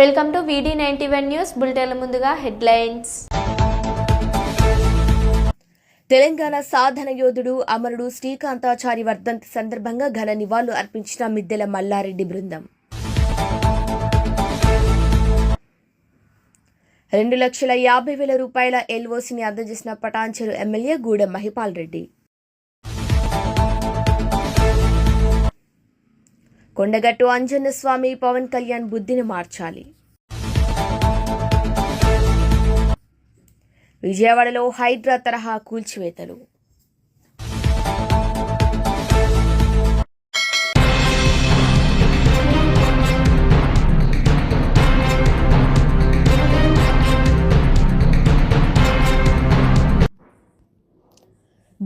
Welcome to V D ninety one news బులెటిన్ల ముందుగా headlines. Telangana సాధన యోధుడు అమరుడు శ్రీకాంతాచారి వర్ధంతి సందర్భంగా ఘన నివాళులు అర్పించిన మిద్దెల మల్లారెడ్డి బృందం. రెండు లక్షల యాభై వేల రూపాయల ఎల్ఓసిని అందజేసిన పటాంచెరు ఎమ్మెల్యే గూడెం మహిపాల్ రెడ్డి. కొండగట్టు అంజన్న స్వామి పవన్ కళ్యాణ్ బుద్ధిని మార్చాలి. విజయవాడలో హైడ్రా తరహా కూల్చివేతలు.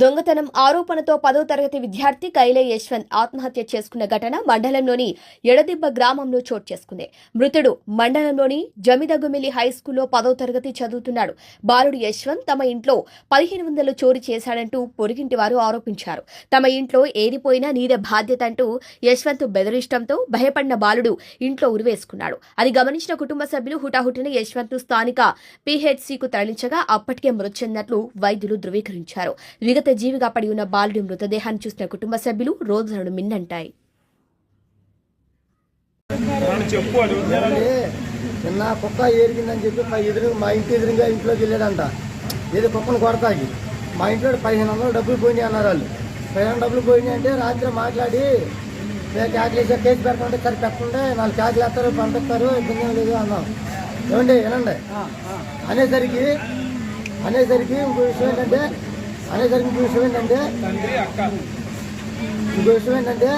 దొంగతనం ఆరోపణతో పదో తరగతి విద్యార్థి కైలే యశ్వంత్ ఆత్మహత్య చేసుకున్న ఘటన మండలంలోని ఎడదిబ్బ గ్రామంలో చోటు చేసుకుంది. మృతుడు మండలంలోని జమిదగుమిలి హై స్కూల్లో పదో తరగతి చదువుతున్నాడు. బాలుడు యశ్వంత్ తమ ఇంట్లో పదిహేను వందలు చోరీ చేశాడంటూ పొరిగింటి వారు ఆరోపించారు. తమ ఇంట్లో ఏరిపోయినా నీదే బాధ్యత అంటూ యశ్వంత్ బెదిరిష్టంతో భయపడిన బాలుడు ఇంట్లో ఉరివేసుకున్నాడు. అది గమనించిన కుటుంబ సభ్యులు హుటాహుటిన యశ్వంత్ స్థానిక పీహెచ్సీకు తరలించగా అప్పటికే మృతి చెందినట్లు వైద్యులు ధృవీకరించారు. విగత జీవిగా పడి ఉన్న బాలుడి మృతదేహాన్ని చూసిన కుటుంబ సభ్యులు రోజులను మిన్నంటాయి. నిన్న కుక్క ఏరిగిందని చెప్పి మా ఎదురు మా ఇంటి ఎదురుగా ఇంట్లోకి వెళ్ళాడంట. ఏదో కుక్కను కొడతాకి మా ఇంట్లో పదిహేను వందలు డబ్బులు పోయినాయి అన్నారు వాళ్ళు. పదిహేను డబ్బులు పోయినాయి అంటే రాత్రి మాట్లాడి క్యాకులు వేసే కేసు పెడుతుంటే సరే పెట్టండి నాలుగు క్యాకులు వేస్తారు పంపిస్తారు ఇబ్బంది ఏం లేదు అన్నాం. ఏమండి వినండి. అనేసరికి అనేసరికి ఇంకో విషయం ఏంటంటే అనేసరికి ఇంకో విషయం ఏంటంటే ఇంకో విషయం ఏంటంటే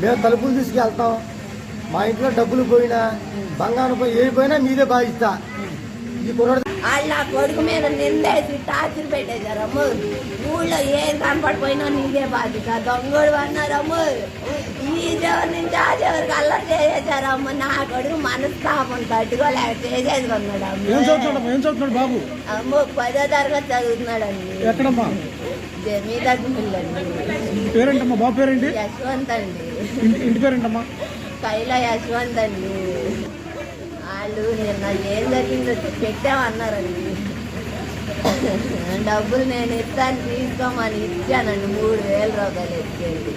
మేము తలుపులు తీసుకెళ్తాం. మా ఇంట్లో డబ్బులు పోయినా బంగారం పోయి ఏ పోయినా మీదే బాధిస్తా. ఈ కుర్రాడు వాళ్ళు నా కొడుకు మీద నిందేసి టార్చర్ పెట్టేశారమ్ము ఊళ్ళో ఏం కనపడిపోయినా నీదే బాధ్యత. దొంగడు అన్నారమ్ము ఈ చివరి నుంచి ఆ చివరికి అల్లరి చేసేసారమ్మ నా కొడుకు మనస్తాపం తట్టుకోలేక చేసేది చదువుతున్నాడు బాబు? అమ్మ పదో తరగతి చదువుతున్నాడండి. దగ్గర పిల్లండి పేరేంటమ్మా? బాబు పేరేంటి? యశ్వంత్ అండి. ఇంటి ఇంటి పేరేంటమ్మా? కైలా యశ్వంత్ అండి. వాళ్ళు నిన్న ఏం జరిగిందో పెట్టామన్నారండి. డబ్బులు నేను ఇస్తాను తీసుకోమని ఇచ్చానండి. మూడు వేల రూపాయలు ఇచ్చేది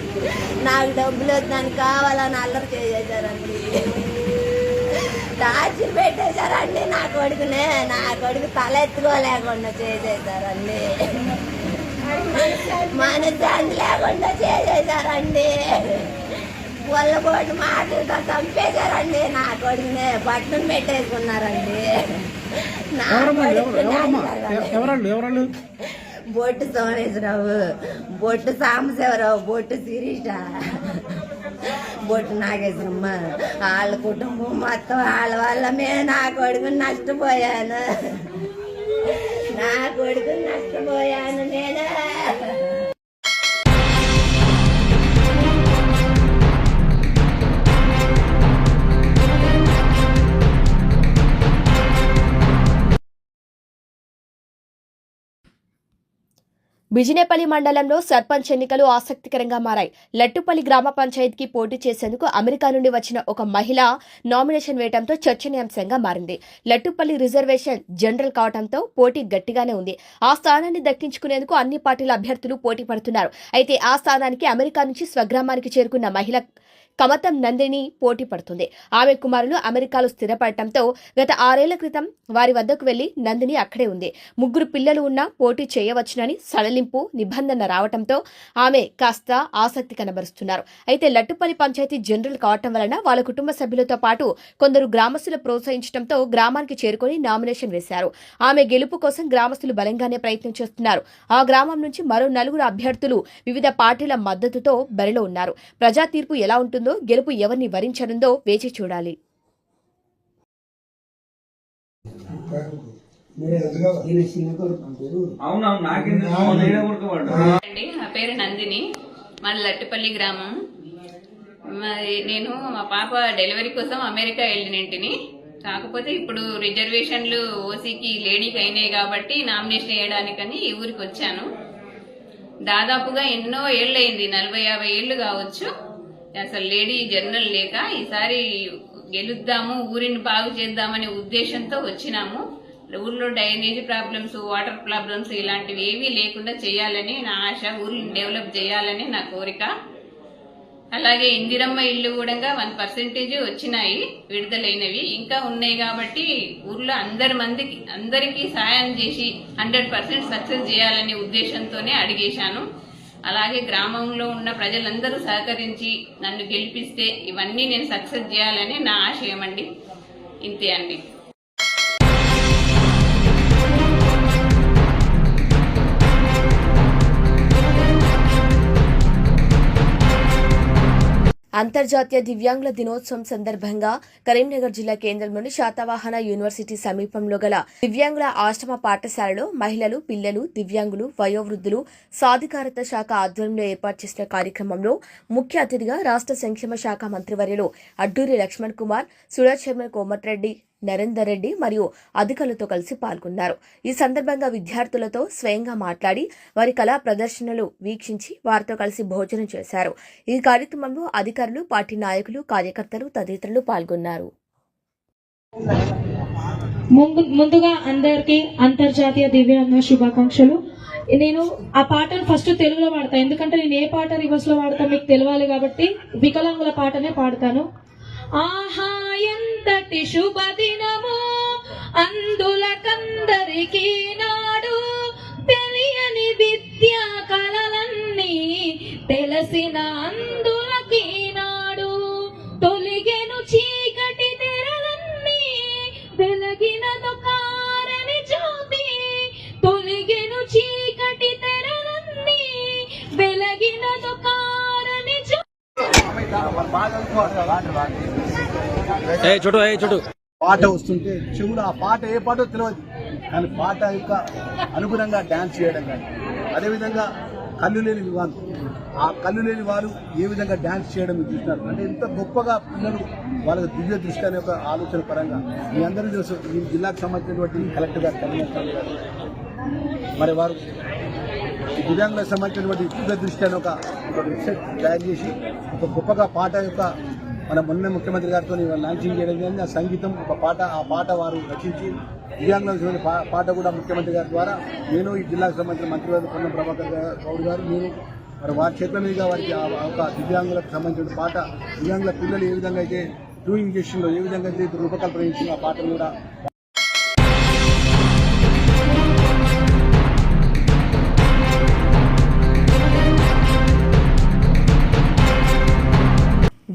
నాకు డబ్బులు వద్దని కావాలని అల్లరి చేసేసారండి. టార్చర్ పెట్టేశారండి నా కొడుకునే. నా కొడుకు తల ఎత్తుకోలేకుండా చేసేసారండి. మనశ్శాంతి లేకుండా చేసేసారండి. వాళ్ళ కోటి మాటలతో చంపేశారండి నా కొడుకునే పట్టణం పెట్టేసుకున్నారండి నా ఎవరమ్మా ఎవరు కొడుకు ఎవరమ్మా నాయనగారు. ఎవరండి ఎవరాళ్ళు బొట్టు సోమేశ్వరరావు బొట్టు సాంబశివరావు బొట్టు శిరీష బొట్టు నాగేశ్వరమ్మ వాళ్ళ కుటుంబం మొత్తం వాళ్ళ వల్ల మేము నా కొడుకు నష్టపోయాను నా కొడుకు నష్టపోయాను నేను బిజినేపల్లి మండలంలో సర్పంచ్ ఎన్నికలు ఆసక్తికరంగా మారాయి. లట్టుపల్లి గ్రామ పంచాయతీకి పోటీ చేసేందుకు అమెరికా నుండి వచ్చిన ఒక మహిళ నామినేషన్ వేయడంతో చర్చనీయాంశంగా మారింది. లట్టుపల్లి రిజర్వేషన్ జనరల్ కావడంతో పోటీ గట్టిగానే ఉంది. ఆ స్థానాన్ని దక్కించుకునేందుకు అన్ని పార్టీల అభ్యర్థులు పోటీ పడుతున్నారు. అయితే ఆ స్థానానికి అమెరికా నుంచి స్వగ్రామానికి చేరుకున్న మహిళ కమతం నందిని పోటీ పడుతుంది. ఆమె కుమారులు అమెరికాలో స్థిరపడటంతో గత ఆరేళ్ళ క్రితం వారి వద్దకు వెళ్ళి నందిని అక్కడే ఉంది. ముగ్గురు పిల్లలు ఉన్నా పోటీ చేయవచ్చునని సడలింపు నిబంధన రావటంతో ఆమె కాస్త ఆసక్తి కనబరుస్తున్నారు. అయితే లట్టుపల్లి పంచాయతీ జనరల్ కావటం వలన వాళ్ళ కుటుంబ సభ్యులతో పాటు కొందరు గ్రామస్తులు ప్రోత్సహించడంతో గ్రామానికి చేరుకొని నామినేషన్ వేశారు. ఆమె గెలుపు కోసం గ్రామస్తులు బలంగానే ప్రయత్నం చేస్తున్నారు. ఆ గ్రామం నుంచి మరో నలుగురు అభ్యర్థులు వివిధ పార్టీల మద్దతుతో బరిలో ఉన్నారు. ప్రజా తీర్పు ఎలా ఉంటుందో గెలుపు ఎవరిని వరించనుందో వేచి చూడాలి. నా పేరు నందిని మాది లట్టుపల్లి గ్రామం. మరి నేను మా పాప డెలివరీ కోసం అమెరికా వెళ్ళినంటిని. కాకపోతే ఇప్పుడు రిజర్వేషన్లు ఓసీకి లేడీకి అయినాయి కాబట్టి నామినేషన్ వేయడానికని ఈ ఊరికి వచ్చాను. దాదాపుగా ఎన్నో ఏళ్ళు అయింది నలభై యాభై ఏళ్ళు కావచ్చు. అసలు లేడీ జనరల్ లేక ఈసారి గెలుద్దాము ఊరిని బాగు చేద్దామనే ఉద్దేశంతో వచ్చినాము. ఊర్లో డ్రైనేజ్ ప్రాబ్లమ్స్ వాటర్ ప్రాబ్లమ్స్ ఇలాంటివి ఏవీ లేకుండా చేయాలని నా ఆశ ఊరిని డెవలప్ చేయాలని నా కోరిక. అలాగే ఇందిరమ్మ ఇల్లు కూడా వన్ పర్సెంటేజ్ వచ్చినాయి విడుదలైనవి. ఇంకా ఉన్నాయి కాబట్టి ఊర్లో అందరి మందికి అందరికీ సాయం చేసి హండ్రెడ్ పర్సెంట్ సక్సెస్ చేయాలనే ఉద్దేశంతోనే అడిగేశాను. అలాగే గ్రామంలో ఉన్న ప్రజలందరూ సహకరించి నన్ను గెలిపిస్తే ఇవన్నీ నేను సక్సెస్ చేయాలని నా ఆశయం అండి ఇంతే అండి. అంతర్జాతీయ దివ్యాంగుల దినోత్సవం సందర్భంగా కరీంనగర్ జిల్లా కేంద్రంలోని శాతవాహన యూనివర్సిటీ సమీపంలో గల దివ్యాంగుల ఆశ్రమ పాఠశాలలో మహిళలు పిల్లలు దివ్యాంగులు వయోవృద్ధులు సాధికారత శాఖ ఆధ్వర్యంలో ఏర్పాటు చేసిన కార్యక్రమంలో ముఖ్య అతిథిగా రాష్ట్ర సంక్షేమ శాఖ మంత్రివర్యులు అడ్డూరి లక్ష్మణ్ కుమార్ సురజ్ చైర్మన్ కోమటిరెడ్డి నరేందర్ రెడ్డి మరియు అధికారులతో కలిసి పాల్గొన్నారు. ఈ సందర్భంగా విద్యార్థులతో స్వయంగా మాట్లాడి వారి కళా ప్రదర్శనలు వీక్షించి వారితో కలిసి భోజనం చేశారు. ఈ కార్యక్రమంలో అధికారులు పార్టీ నాయకులు కార్యకర్తలు తదితరులు పాల్గొన్నారు. ముందు ముందుగా అందరికీ అంతర్జాతీయ దివ్యాంగ శుభాకాంక్షలు. నేను ఆ పాటను ఫస్ట్ తెలుగులో పాడతాను ఎందుకంటే నేను ఏ పాట రివర్స్లో మీకు తెలియాలి కాబట్టి వికలాంగుల పాటనే పాడతాను. ఆహా ఎంతటి శుభదినము అందులకందరికీ నాడు. తెలియని విద్యా కళలన్నీ తెలిసిన అందులకి నాడు. తొలిగెను చీకటి తెరలన్నీ వెలగినదు పాట వస్తుంటే చెవులు ఆ పాట ఏ పాటో తెలియదు కానీ పాట యొక్క అనుగుణంగా డాన్స్ చేయడం కానీ. అదేవిధంగా కళ్ళు లేని వారు ఆ కళ్ళు లేని వారు ఏ విధంగా డాన్స్ చేయడం చూస్తున్నారు? అంటే ఎంత గొప్పగా పిల్లలు వాళ్ళ దివ్య దృష్టి అనే ఒక ఆలోచన పరంగా మీ అందరూ తెలుసు మీ జిల్లాకు సంబంధించినటువంటి కలెక్టర్ గారు కన్వీనర్ గారు. మరి వారు దివ్యాంగులకు సంబంధించినటువంటి దివ్య దృష్టి ఒక ఒక వెబ్సైట్ తయారు చేసి ఒక గొప్పగా పాట యొక్క మన మొన్న ముఖ్యమంత్రి గారితో లాంచింగ్ చేయడం జరిగింది. ఆ సంగీతం ఒక పాట ఆ పాట వారు రచించి దివ్యాంగులకు పా- పాట కూడా ముఖ్యమంత్రి గారి ద్వారా నేను ఈ జిల్లాకు సంబంధించిన మంత్రివర్గ పొన్నం ప్రభాకర్ గౌడ్ గారు నేను మరి వారి చేతుల మీద వారికి ఆ ఒక దివ్యాంగులకు సంబంధించిన పాట దివ్యాంగుల పిల్లలు ఏ విధంగా అయితే డూయింగ్ ఇంజక్షన్లో ఏ విధంగా అయితే రూపకల్పన చేసిందో ఆ పాటను కూడా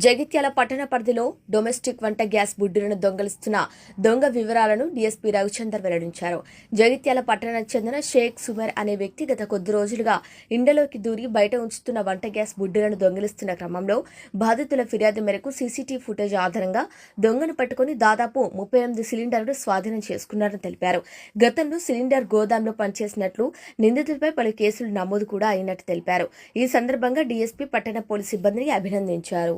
జగిత్యాల పట్టణ పరిధిలో డొమెస్టిక్ వంట గ్యాస్ బుడ్డులను దొంగలిస్తున్న దొంగ వివరాలను డీఎస్పీ రవిచందర్ వెల్లడించారు. జగిత్యాల పట్టణానికి చెందిన షేక్ సుమర్ అనే వ్యక్తి గత కొద్ది రోజులుగా ఇండలోకి దూరి బయట ఉంచుతున్న వంట గ్యాస్ బుడ్డులను దొంగిలిస్తున్న క్రమంలో బాధితుల ఫిర్యాదు మేరకు సీసీటీవీ ఫుటేజ్ ఆధారంగా దొంగను పట్టుకుని దాదాపు ముప్పై ఎనిమిది సిలిండర్లు స్వాధీనం చేసుకున్నారని తెలిపారు. గతంలో సిలిండర్ గోదాంలో పనిచేసినట్లు నిందితులపై పలు కేసులు నమోదు కూడా అయినట్టు తెలిపారు. ఈ సందర్భంగా డీఎస్పీ పట్టణ పోలీసు సిబ్బందిని అభినందించారు.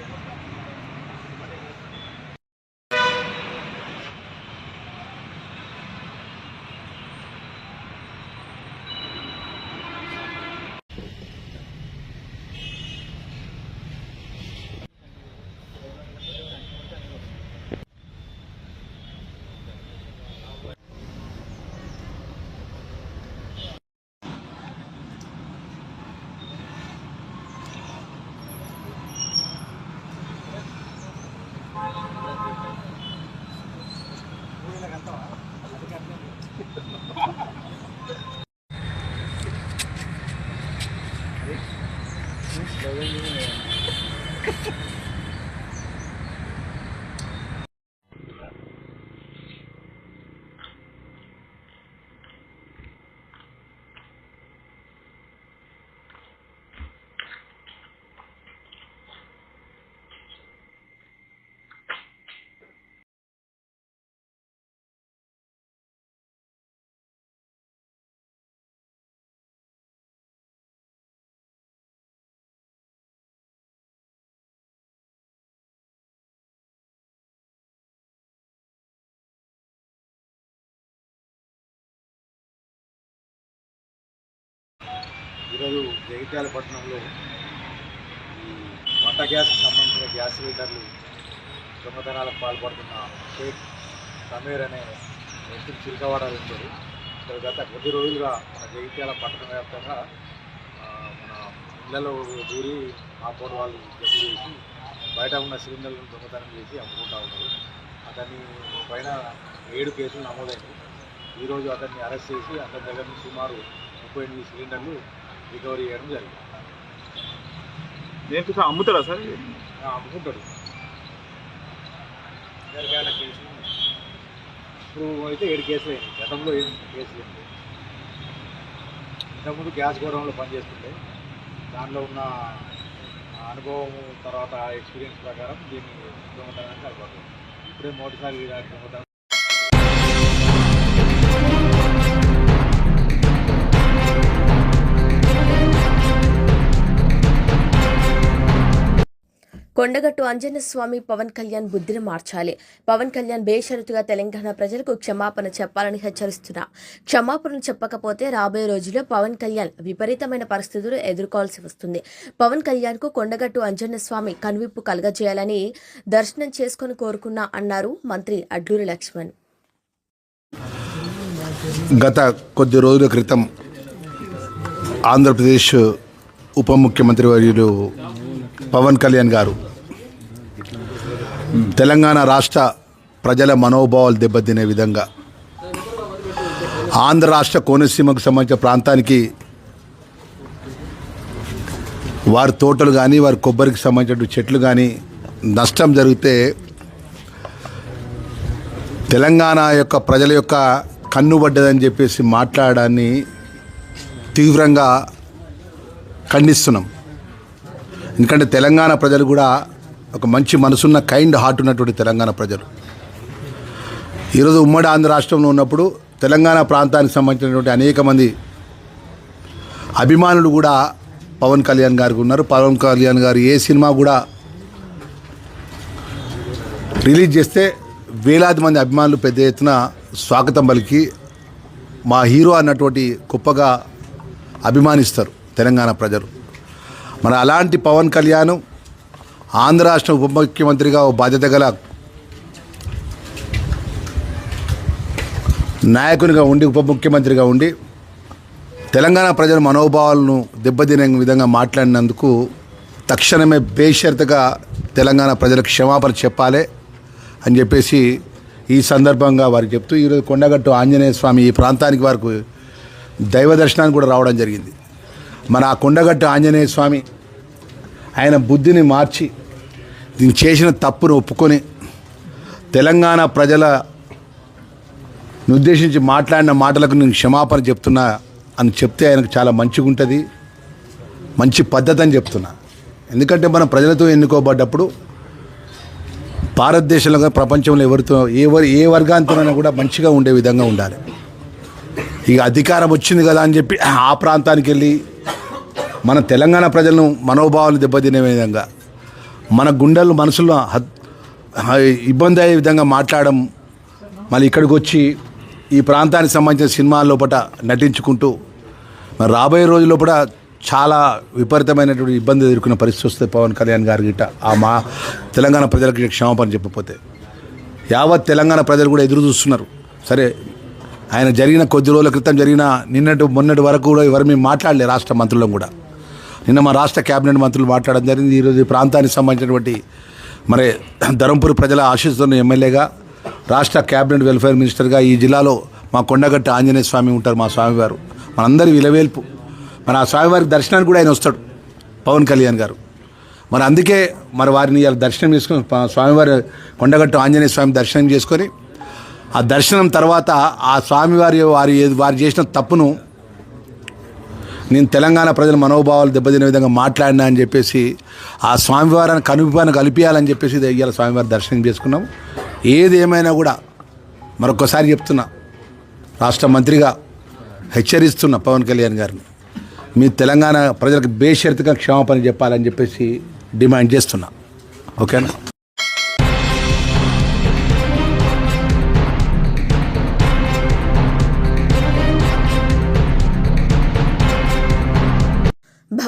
ఈరోజు జగిత్యాల పట్టణంలో ఈ వంట గ్యాస్కి సంబంధించిన గ్యాస్ సిలిండర్లు దొంగతనాలకు పాల్పడుతున్న షేక్ సమీర్ అనే వ్యక్తిని చిలకవాడ ఉంటారు ఇక్కడ గత కొద్ది రోజులుగా మన జగిత్యాల పట్టణ వ్యాప్తంగా మన ఇళ్ళలో దూరి ఆపోర్ వాళ్ళు జప్తు చేసి బయట ఉన్న సిలిండర్లను దొంగతనం చేసి అమ్ముకుంటా ఉన్నారు. అతని పైన ఏడు కేసులు నమోదైంది ఈరోజు అతన్ని అరెస్ట్ చేసి అతని దగ్గర నుంచి సుమారు ముప్పై ఎనిమిది సిలిండర్లు రికవరీ చేయడం జరిగింది. నేను అమ్ముతారా సార్? అమ్ముకుంటాడు. ఇప్పుడు అయితే ఏడు కేసులు అయింది గతంలో ఏం కేసులు ఏం లేవు ఇంతకుముందు గ్యాస్ గోడౌన్లో పనిచేస్తుండే దానిలో ఉన్న అనుభవం తర్వాత ఎక్స్పీరియన్స్ ప్రకారం దీన్ని దొంగతనానికి అలవాటు. ఇప్పుడే మొదటిసారి దొంగతనం కొండగట్టు అంజనస్వామి పవన్ కళ్యాణ్ బుద్ధిని మార్చాలి. పవన్ కళ్యాణ్ బేషరతుగా తెలంగాణ ప్రజలకు క్షమాపణ చెప్పాలని హెచ్చరిస్తున్నా. క్షమాపణలు చెప్పకపోతే రాబోయే రోజుల్లో పవన్ కళ్యాణ్ విపరీతమైన పరిస్థితులు ఎదుర్కోవాల్సి వస్తుంది. పవన్ కళ్యాణ్కు కొండగట్టు అంజనస్వామి కనువిప్పు కలగజేయాలని దర్శనం చేసుకుని కోరుకున్నా అన్నారు మంత్రి అడ్లూరి లక్ష్మణ్. గత కొద్ది రోజుల క్రితం ఆంధ్రప్రదేశ్ ఉప ముఖ్యమంత్రి వర్యులు పవన్ కళ్యాణ్ గారు. తెలంగాణ రాష్ట్ర ప్రజల మనోభావాలు దెబ్బతినే విధంగా ఆంధ్ర రాష్ట్ర కోనసీమకు సంబంధించిన ప్రాంతానికి వారి తోటలు కానీ వారి కొబ్బరికి సంబంధించిన చెట్లు కానీ నష్టం జరిగితే తెలంగాణ యొక్క ప్రజల యొక్క కన్నుబడ్డదని చెప్పేసి మాట్లాడడాన్ని తీవ్రంగా ఖండిస్తున్నాం. ఎందుకంటే తెలంగాణ ప్రజలు కూడా ఒక మంచి మనసున్న కైండ్ హార్ట్ ఉన్నటువంటి తెలంగాణ ప్రజలు. ఈరోజు ఉమ్మడి ఆంధ్ర రాష్ట్రంలో ఉన్నప్పుడు తెలంగాణ ప్రాంతానికి సంబంధించినటువంటి అనేక మంది అభిమానులు కూడా పవన్ కళ్యాణ్ గారికి ఉన్నారు. పవన్ కళ్యాణ్ గారు ఏ సినిమా కూడా రిలీజ్ చేస్తే వేలాది మంది అభిమానులు పెద్ద ఎత్తున స్వాగతం పలికి మా హీరో అన్నటువంటి గొప్పగా అభిమానిస్తారు తెలంగాణ ప్రజలు. మన అలాంటి పవన్ కళ్యాణ్ ఆంధ్ర రాష్ట్ర ఉప ముఖ్యమంత్రిగా ఓ బాధ్యత గల నాయకునిగా ఉండి ఉప ముఖ్యమంత్రిగా ఉండి తెలంగాణ ప్రజల మనోభావాలను దెబ్బతినే విధంగా మాట్లాడినందుకు తక్షణమే బేషరతుగా తెలంగాణ ప్రజలకు క్షమాపణ చెప్పాలి అని చెప్పేసి ఈ సందర్భంగా వారికి చెప్తూ ఈరోజు కొండగట్టు ఆంజనేయ స్వామి ఈ ప్రాంతానికి వారికి దైవ దర్శనానికి కూడా రావడం జరిగింది. మన ఆ కొండగట్టు ఆంజనేయ స్వామి ఆయన బుద్ధిని మార్చి దీన్ని చేసిన తప్పును ఒప్పుకొని తెలంగాణ ప్రజల ఉద్దేశించి మాట్లాడిన మాటలకు నేను క్షమాపణ చెప్తున్నా అని చెప్తే ఆయనకు చాలా మంచిగా ఉంటుంది మంచి పద్ధతి అని చెప్తున్నా. ఎందుకంటే మనం ప్రజలతో ఎన్నుకోబడ్డప్పుడు భారతదేశంలో ప్రపంచంలో ఎవరితో ఏ ఏ వర్గాంతోనైనా కూడా మంచిగా ఉండే విధంగా ఉండాలి. ఇక అధికారం వచ్చింది కదా అని చెప్పి ఆ ప్రాంతానికి వెళ్ళి మన తెలంగాణ ప్రజలను మనోభావాలు దెబ్బతినే విధంగా మన గుండెలు మనసులో ఇబ్బంది అయ్యే విధంగా మాట్లాడడం మళ్ళీ ఇక్కడికి వచ్చి ఈ ప్రాంతానికి సంబంధించిన సినిమాల లోపల నటించుకుంటూ మరి రాబోయే రోజుల్లో కూడా చాలా విపరీతమైనటువంటి ఇబ్బంది ఎదుర్కొన్న పరిస్థితి వస్తే పవన్ కళ్యాణ్ గారి గిట్ట ఆ మా తెలంగాణ ప్రజలకి క్షమాపణ చెప్పకపోతే. యావత్ తెలంగాణ ప్రజలు కూడా ఎదురు చూస్తున్నారు. సరే ఆయన జరిగిన కొద్ది రోజుల క్రితం జరిగిన నిన్నటి మొన్నటి వరకు కూడా ఎవరు మేము మాట్లాడలే రాష్ట్ర మంత్రులను కూడా. నిన్న మా రాష్ట్ర కేబినెట్ మంత్రులు మాట్లాడడం జరిగింది. ఈరోజు ఈ ప్రాంతానికి సంబంధించినటువంటి మరి ధరంపూర్ ప్రజల ఆశిస్తున్న ఎమ్మెల్యేగా రాష్ట్ర కేబినెట్ వెల్ఫేర్ మినిస్టర్గా ఈ జిల్లాలో మా కొండగట్ట ఆంజనేయ స్వామి ఉంటారు మా స్వామివారు. మనందరి విలవేల్పు. మన ఆ స్వామివారి దర్శనానికి కూడా ఆయన వస్తాడు పవన్ కళ్యాణ్ గారు. మరి అందుకే మరి వారిని ఇవాళ దర్శనం చేసుకుని స్వామివారి కొండగట్టు ఆంజనేయ స్వామి దర్శనం చేసుకొని ఆ దర్శనం తర్వాత ఆ స్వామివారి వారి వారు చేసిన తప్పును నేను తెలంగాణ ప్రజల మనోభావాలు దెబ్బతినే విధంగా మాట్లాడినా అని చెప్పేసి ఆ స్వామివారిని కనుపాను కలిపియాలని చెప్పేసి దయ్యాల ఇవాళ స్వామివారి దర్శనం చేసుకున్నాం ఏది ఏమైనా కూడా మరొకసారి చెప్తున్నా రాష్ట్ర మంత్రిగా హెచ్చరిస్తున్న పవన్ కళ్యాణ్ గారిని మీ తెలంగాణ ప్రజలకు బేషరతుగా క్షమాపణ చెప్పాలని చెప్పేసి డిమాండ్ చేస్తున్నా. ఓకేనా?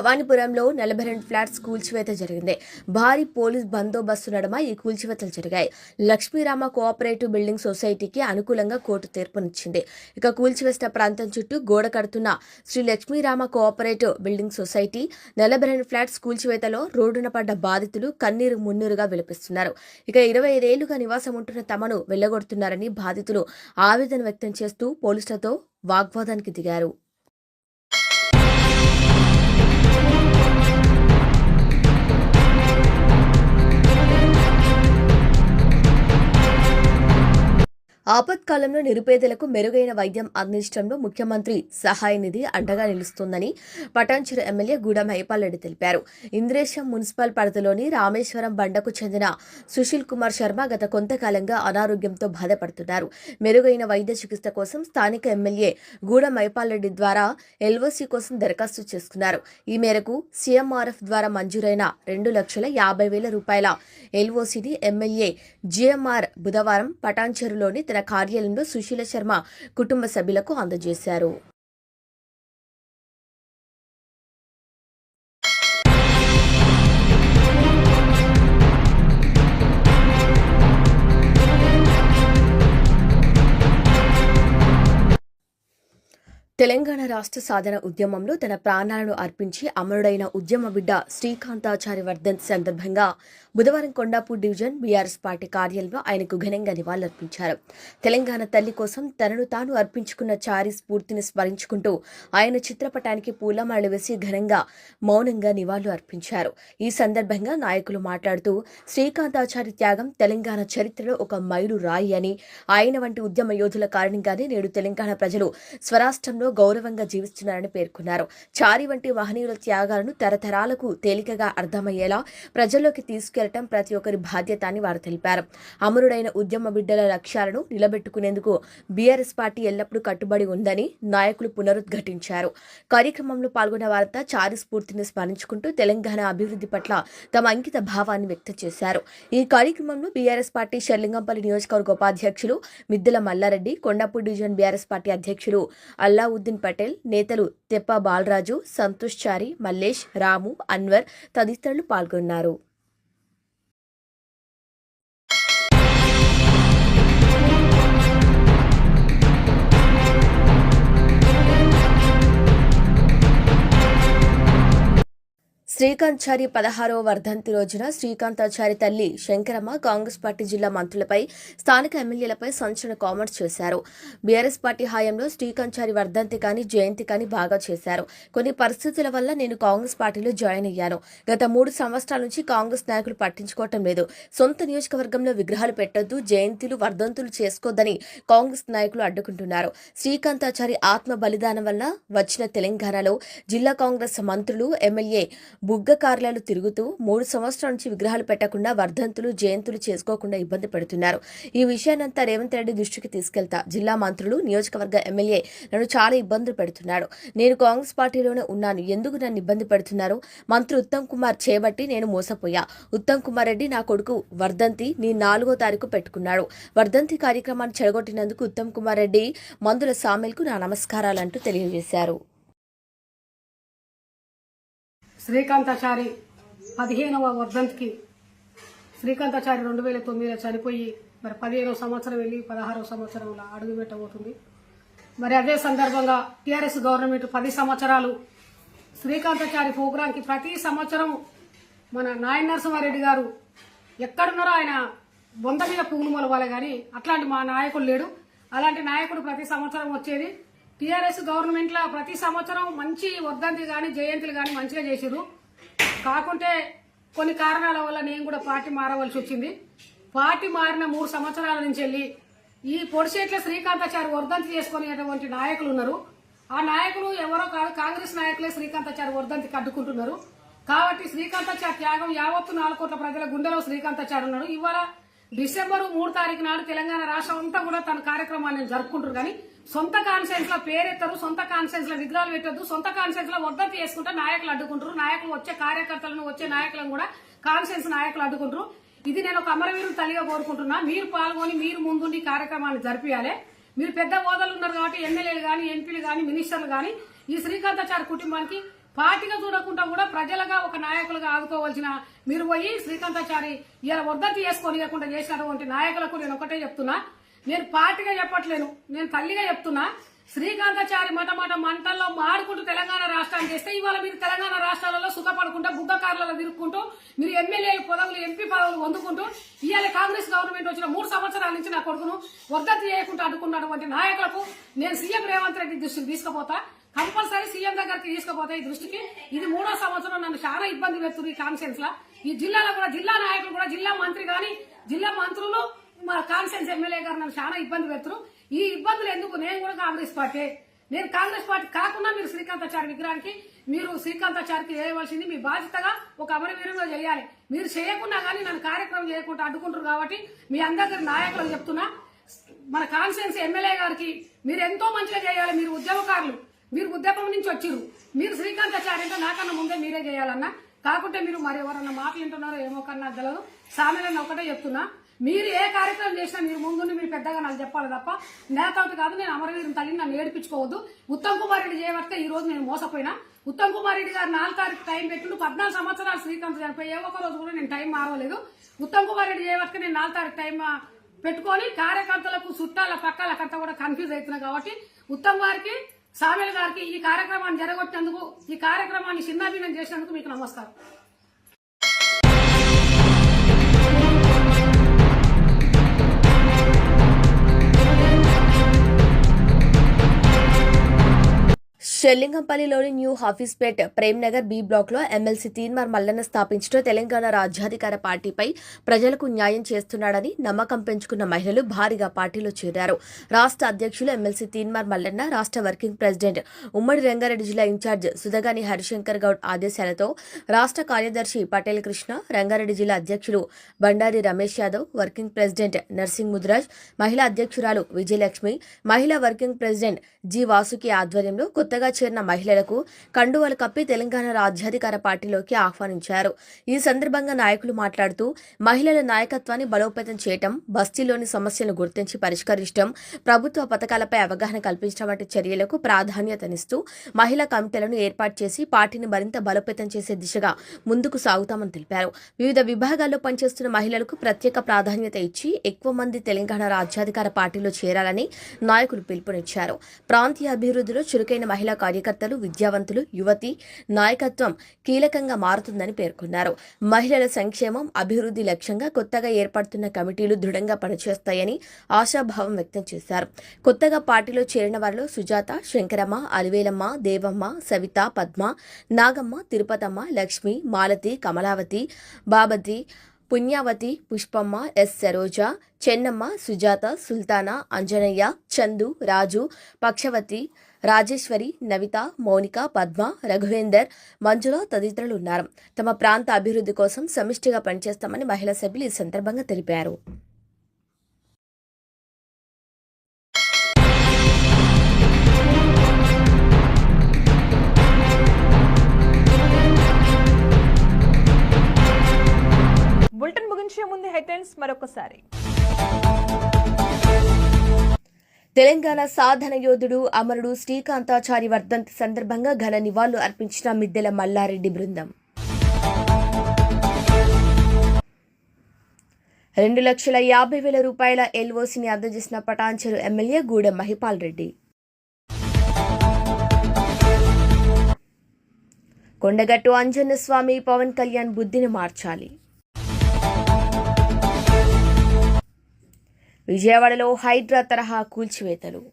భవానీపురంలో నలభై రెండు ఫ్లాట్స్ కూల్చివేత జరిగింది. భారీ పోలీస్ బందోబస్తు నడుమ ఈ కూల్చివేతలు జరిగాయి. లక్ష్మీరామ కోఆపరేటివ్ బిల్డింగ్ సొసైటీకి అనుకూలంగా కోర్టు తీర్పునిచ్చింది. ఇక కూల్చివేసిన ప్రాంతం చుట్టూ గోడ కడుతున్న Shri Lakshmirama cooperative building society నలభై రెండు ఫ్లాట్స్ కూల్చివేతలో రోడ్డున పడ్డ బాధితులు కన్నీరు మున్నీరుగా విలపిస్తున్నారు. ఇక ఇరవై ఐదేళ్ళుగా నివాసం ఉంటున్న తమను వెళ్ళగొడుతున్నారని బాధితులు ఆవేదన వ్యక్తం చేస్తూ పోలీసులతో వాగ్వాదానికి దిగారు. ఆపత్కాలంలో నిరుపేదలకు మెరుగైన వైద్యం అందించడంలో ముఖ్యమంత్రి సహాయ నిధి అండగా నిలుస్తోందని పటాన్చెరు ఎమ్మెల్యే గూడెం హైపాల్రెడ్డి తెలిపారు. ఇంద్రేశం మున్సిపల్ పరిధిలోని రామేశ్వరం బండకు చెందిన సుశీల్ కుమార్ శర్మ గత కొంతకాలంగా అనారోగ్యంతో బాధపడుతున్నారు. మెరుగైన వైద్య చికిత్స కోసం స్థానిక ఎమ్మెల్యే గూడెం హైపాల్రెడ్డి ద్వారా ఎల్ఓసి కోసం దరఖాస్తు చేసుకున్నారు. ఈ మేరకు సీఎంఆర్ఎఫ్ ద్వారా మంజూరైన రెండు లక్షల యాభై వేల రూపాయల ఎల్ఓసిని ఎమ్మెల్యే జిఎంఆర్ బుధవారం పటాన్చెరులోని కార్యాలయంలో సుశీల శర్మ కుటుంబ సభ్యులకు అందజేశారు. తెలంగాణ రాష్ట్ర సాధన ఉద్యమంలో తన ప్రాణాలను అర్పించి అమరుడైన ఉద్యమ బిడ్డ శ్రీకాంతాచారి వర్ధంతి సందర్భంగా బుధవారం కొండాపూర్ డివిజన్ బీఆర్ఎస్ పార్టీ కార్యాలయంలో ఆయనకు ఘనంగా నివాళులర్పించారు. తెలంగాణ తల్లి కోసం తనను తాను అర్పించుకున్న చారి స్ఫూర్తిని స్మరించుకుంటూ ఆయన చిత్రపటానికి పూలమాలలు వేసి ఘనంగా మౌనంగా నివాళులు అర్పించారు. ఈ సందర్భంగా నాయకులు మాట్లాడుతూ శ్రీకాంతాచారి త్యాగం తెలంగాణ చరిత్రలో ఒక మైలు రాయి అని ఆయన వంటి ఉద్యమ యోధుల కారణంగానే నేడు తెలంగాణ ప్రజలు స్వరాష్ట్రంలో గౌరవంగా జీవిస్తున్నారని పేర్కొన్నారు. చారి వంటి మహనీయుల త్యాగాలను తరతరాలకు తేలికగా అర్థమయ్యేలా ప్రజల్లోకి తీసుకెళ్ళటం ప్రతి ఒక్కరి బాధ్యత అని వారు తెలిపారు. అమరుడైన ఉద్యమ బిడ్డల లక్ష్యాలను నిలబెట్టుకునేందుకు బీఆర్ఎస్ పార్టీ ఎల్లప్పుడూ కట్టుబడి ఉందని నాయకులు పునరుద్ఘాటించారు. కార్యక్రమంలో పాల్గొన్న వారంతా చారి స్ఫూర్తిని స్మరించుకుంటూ తెలంగాణ అభివృద్ధి పట్ల తమ అంకిత భావాన్ని వ్యక్తం చేశారు. ఈ కార్యక్రమంలో బీఆర్ఎస్ పార్టీ షర్లింగంపల్లి నియోజకవర్గ ఉపాధ్యక్షులు Middela Mallareddy Kondapur division BRS party అధ్యక్షులు అలావుద్దీన్ పటేల్ నేతలు తెప్ప బాలరాజు సంతోష్ చారి మల్లేష్ రాము అన్వర్ తదితరులు పాల్గొన్నారు. శ్రీకాంతాచారి పదహారవ వర్ధంతి రోజున శ్రీకాంతాచారి తల్లి శంకరమ్మ కాంగ్రెస్ పార్టీ జిల్లా మంత్రులపై స్థానిక ఎమ్మెల్యేలపై సంచలన కామెంట్స్ చేశారు. బీఆర్ఎస్ పార్టీ హయాంలో శ్రీకాంతాచారి వర్ధంతి కానీ జయంతి కానీ బాగా చేశారు. కొన్ని పరిస్థితుల వల్ల నేను కాంగ్రెస్ పార్టీలో జాయిన్ అయ్యాను. గత మూడు సంవత్సరాల నుంచి కాంగ్రెస్ నాయకులు పట్టించుకోవటం లేదు. సొంత నియోజకవర్గంలో విగ్రహాలు పెట్టొద్దు జయంతిలు వర్ధంతులు చేసుకోవద్దని కాంగ్రెస్ నాయకులు అడ్డుకుంటున్నారు. శ్రీకాంతాచారి ఆత్మ బలిదానం వల్ల వచ్చిన తెలంగాణలో జిల్లా కాంగ్రెస్ మంత్రులు ఎమ్మెల్యే బుగ్గ కార్యాలు తిరుగుతూ మూడు సంవత్సరాల నుంచి విగ్రహాలు పెట్టకుండా వర్ధంతులు జయంతులు చేసుకోకుండా ఇబ్బంది పెడుతున్నారు. ఈ విషయాన్నంతా రేవంత్ రెడ్డి దృష్టికి తీసుకెళ్తా జిల్లా మంత్రులు నియోజకవర్గ ఎమ్మెల్యే నన్ను చాలా ఇబ్బందులు పెడుతున్నాడు నేను కాంగ్రెస్ పార్టీలోనే ఉన్నాను. ఎందుకు నన్ను ఇబ్బంది పెడుతున్నారు? మంత్రి ఉత్తమ్ కుమార్ చేబట్టి నేను మోసపోయా. ఉత్తమ్ కుమార్ రెడ్డి నా కొడుకు వర్ధంతి నీ నాలుగో తారీఖు పెట్టుకున్నాడు. వర్ధంతి కార్యక్రమాన్ని చెడగొట్టినందుకు ఉత్తమ్ కుమార్ రెడ్డి మందుల సామెల్కు నా నమస్కారాలంటూ తెలియజేశారు. శ్రీకాంతాచారి పదిహేనవ వర్ధంతికి. శ్రీకాంతాచారి రెండు వేల తొమ్మిదిలో చనిపోయి మరి పదిహేనవ సంవత్సరం వెళ్ళి పదహారవ సంవత్సరంలో అడుగు పెట్టబోతుంది. మరి అదే సందర్భంగా టీఆర్ఎస్ గవర్నమెంట్ పది సంవత్సరాలు శ్రీకాంతాచారి ప్రోగ్రాంకి ప్రతి సంవత్సరం మన నాయన నరసింహారెడ్డి గారు ఎక్కడున్నారో ఆయన బొంద మీద పువ్వులు మొలవాలి కానీ అట్లాంటి మా నాయకుడు లేడు. అలాంటి నాయకుడు ప్రతి సంవత్సరం వచ్చేది టీఆర్ఎస్ గవర్నమెంట్లో ప్రతి సంవత్సరం మంచి వర్ధంతి కానీ జయంతులు కానీ మంచిగా చేసిరు కాకుంటే కొన్ని కారణాల వల్ల నేను కూడా పార్టీ మారవలసి వచ్చింది. పార్టీ మారిన మూడు సంవత్సరాల నుంచి వెళ్ళి ఈ పొడిసేట్ల శ్రీకాంతాచారి వర్ధంతి చేసుకునేటువంటి నాయకులు ఉన్నారు. ఆ నాయకులు ఎవరో కాదు కాంగ్రెస్ నాయకులే శ్రీకాంతాచారి వర్ధంతికి అడ్డుకుంటున్నారు కాబట్టి శ్రీకాంతాచారి త్యాగం యావత్తు నాలుగు కోట్ల ప్రజల గుండెలో శ్రీకాంతాచారి ఉన్నాడు ఇవాళ డిసెంబర్ మూడు తారీఖు నాడు తెలంగాణ రాష్ట్రం అంతా కూడా తన కార్యక్రమాన్ని జరుపుకుంటారు కానీ సొంత కాన్ఫరెన్స్లో పేరెత్తరు సొంత కాన్ఫరెన్స్లో విగ్రహాలు పెట్టద్దు సొంత కాన్ఫరెన్స్లో వద్దతి చేసుకుంటే నాయకులు అడ్డుకుంటారు నాయకులు వచ్చే కార్యకర్తలను వచ్చే నాయకులను కూడా కాన్సెన్స్ నాయకులు అడ్డుకుంటారు ఇది నేను ఒక అమరవీరుడు తల్లిగా కోరుకుంటున్నా. మీరు పాల్గొని మీరు ముందుండి కార్యక్రమాలు కార్యక్రమాన్ని జరిపించాలి మీరు పెద్ద హోదాలు ఉన్నారు కాబట్టి ఎమ్మెల్యేలు కానీ ఎంపీలు కానీ మినిస్టర్లు కానీ ఈ శ్రీకాంతాచారి కుటుంబానికి పార్టీగా చూడకుండా కూడా ప్రజలుగా ఒక నాయకులుగా ఆదుకోవాల్సిన మీరు పోయి శ్రీకాంతాచారి ఇలా వర్ధంతి చేసుకోనియకుండా చేసినటువంటి నాయకులకు నేను ఒకటే చెప్తున్నా. నేను పార్టీగా చెప్పట్లేను. నేను తల్లిగా చెప్తున్నా. శ్రీకాంతాచారి మట మట మంటల్లో మాడుకుంటూ తెలంగాణ రాష్ట్రాన్ని చేస్తే ఇవాళ మీరు తెలంగాణ రాష్ట్రాలలో సుఖపడుకుంటూ బుగ్గకారులలో తిరుక్కుంటూ మీరు ఎమ్మెల్యేలు పదవులు ఎంపీ పదవులు పొందుకుంటూ ఇవాళ కాంగ్రెస్ గవర్నమెంట్ వచ్చిన మూడు సంవత్సరాల నుంచి నా కొడుకును వర్ధంతి చేయకుండా అడ్డుకున్నటువంటి నాయకులకు నేను సీఎం రేవంత్ రెడ్డి దృష్టికి తీసుకుపోతా. కంపల్సరీ సీఎం దగ్గరికి తీసుకుపోతా ఈ దృష్టికి. ఇది మూడో సంవత్సరం నన్ను చాలా ఇబ్బంది పెడుతుంది ఈ కాన్ఫరెన్స్ లా ఈ జిల్లాలో కూడా జిల్లా నాయకులు కూడా జిల్లా మంత్రి కానీ జిల్లా మంత్రులు మా కాన్ఫరెన్స్ ఎమ్మెల్యే గారు నన్ను చాలా ఇబ్బంది పెడతారు ఈ ఇబ్బందులు ఎందుకు? నేను కూడా కాంగ్రెస్ పార్టీ. నేను కాంగ్రెస్ పార్టీ కాకుండా మీరు శ్రీకాంతాచారి విగ్రహానికి మీరు శ్రీకాంతాచారికి చేయవలసింది మీ బాధ్యతగా ఒక అమరవీరంగా చేయాలి. మీరు చేయకుండా కానీ నన్ను కార్యక్రమం చేయకుండా అడ్డుకుంటారు కాబట్టి మీ అందరి నాయకులకు చెప్తున్నా. మన కాన్సెన్స్ ఎమ్మెల్యే గారికి మీరు ఎంతో మంచిగా చేయాలి. మీరు ఉద్యమకారులు. మీరు ఉద్యమం నుంచి వచ్చిర్రు. మీరు శ్రీకాంతాచారి అంటే నాకన్నా ముందే మీరే చేయాలన్నా. కాకుంటే మీరు మరి ఎవరన్నా మాటలు వింటున్నారో ఏమో కన్నా తెలియదు సామెలన్న ఒకటే చెప్తున్నా. మీరు ఏ కార్యక్రమం చేసినా మీరు ముందుండి మీరు పెద్దగా నాకు చెప్పాలి తప్ప నేతవుట్ కాదు నేను అమరవీరం తల్లిని నన్ను ఏడిపించుకోవద్దు. ఉత్తమ్ కుమార్ రెడ్డి చేయబట్టే ఈ రోజు నేను మోసపోయినా. ఉత్తమ్ కుమార్ రెడ్డి గారు నాలుగు తారీఖు టైం పెట్టిండు పద్నాలుగు సంవత్సరాలు శ్రీకాంత్ చనిపోయి ఏ రోజు కూడా నేను టైం మారలేదు. ఉత్తమ్ కుమార్ రెడ్డి చేయబట్టే నేను నాలుగు తారీఖు టైం పెట్టుకొని కార్యకర్తలకు చుట్టాల పక్కలకంతా కూడా కన్ఫ్యూజ్ అవుతున్నా కాబట్టి ఉత్తమ్ గారికి సామెల గారికి ఈ కార్యక్రమాన్ని జరగొట్టినందుకు ఈ కార్యక్రమాన్ని చిన్నాభిన్నం చేసినందుకు మీకు నమస్కారం. షెల్లింగంపల్లిలోని న్యూ హాఫీస్పేట్ ప్రేమ్నగర్ బి బ్లాక్లో ఎమ్మెల్సీ తీన్మార్ మల్లన్న స్థాపించిన తెలంగాణ రాజ్యాధికార పార్టీపై ప్రజలకు న్యాయం చేస్తున్నాడని నమ్మకం పెంచుకున్న మహిళలు భారీగా పార్టీలో చేరారు. రాష్ట్ర అధ్యక్షులు ఎమ్మెల్సీ తీన్మార్ మల్లన్న రాష్ట్ర వర్కింగ్ ప్రెసిడెంట్ ఉమ్మడి రంగారెడ్డి జిల్లా ఇన్ఛార్జ్ సుధగాని హరిశంకర్ గౌడ్ ఆదేశాలతో రాష్ట్ర కార్యదర్శి పటేల్ కృష్ణ రంగారెడ్డి జిల్లా అధ్యక్షులు బండారి రమేష్ యాదవ్ వర్కింగ్ ప్రెసిడెంట్ నర్సింగ్ ముద్రాజ్ మహిళా అధ్యక్షురాలు విజయలక్ష్మి మహిళా వర్కింగ్ ప్రెసిడెంట్ జి వాసుకి ఆధ్వర్యంలో కొత్తగా చేరిన మహిళలకు కండువలు కప్పి తెలంగాణ రాజ్యాధికార పార్టీలోకి ఆహ్వానించారు. ఈ సందర్భంగా నాయకులు మాట్లాడుతూ మహిళల నాయకత్వాన్ని బలోపేతం చేయటం బస్తీలోని సమస్యలను గుర్తించి పరిష్కరించడం ప్రభుత్వ పథకాలపై అవగాహన కల్పించడం వంటి చర్యలకు ప్రాధాన్యతనిస్తూ మహిళా కమిటీలను ఏర్పాటు చేసి పార్టీని మరింత బలోపేతం చేసే దిశగా ముందుకు సాగుతామని తెలిపారు. వివిధ విభాగాల్లో పనిచేస్తున్న మహిళలకు ప్రత్యేక ప్రాధాన్యత ఇచ్చి ఎక్కువ మంది తెలంగాణ రాజ్యాధికార పార్టీలో చేరాలని నాయకులు పిలుపునిచ్చారు. ప్రాంతీయ అభివృద్ధిలో చురుకైన మహిళా కార్యకర్తలు విద్యావంతులు యువతి నాయకత్వం కీలకంగా మారుతుందని పేర్కొన్నారు. మహిళల సంక్షేమం అభివృద్ధి లక్ష్యంగా కొత్తగా ఏర్పడుతున్న కమిటీలు దృఢంగా పనిచేస్తాయని ఆశాభావం వ్యక్తం చేశారు. కొత్తగా పార్టీలో చేరిన వారిలో సుజాత శంకరమ్మ అలివేలమ్మ దేవమ్మ సవిత పద్మ నాగమ్మ తిరుపతమ్మ లక్ష్మి మాలతి కమలావతి బాబతి పుణ్యావతి పుష్పమ్మ ఎస్ సరోజ చెన్నమ్మ సుజాత సుల్తానా అంజనయ్య చందు రాజు పక్షవతి రాజేశ్వరి నవిత మౌనిక పద్మ రఘువేందర్ మంజుల తదితరులు ఉన్నారు తమ ప్రాంత అభివృద్ధి కోసం సమిష్టిగా పనిచేస్తామని మహిళా సభ్యులు ఈ సందర్భంగా తెలిపారు. బులెటిన్ ముగించే ముందు హెడ్లైన్స్ మరొకసారి. తెలంగాణ సాధన యోధుడు అమరుడు శ్రీకాంతాచారి వర్ధంతి సందర్భంగా ఘన నివాళులు అర్పించిన మిద్దెల మల్లారెడ్డి బృందం. రెండు లక్షల యాభై వేల రూపాయల ఎల్ఓసిని అందజేసిన పటాన్చెరు ఎమ్మెల్యే గూడెం మహిపాల్ రెడ్డి. కొండగట్టు అంజన్న స్వామి పవన్ కళ్యాణ్ బుద్ధిని మార్చాలి. విజయవాడలో హైడ్రా తరహా కూల్చివేతలు.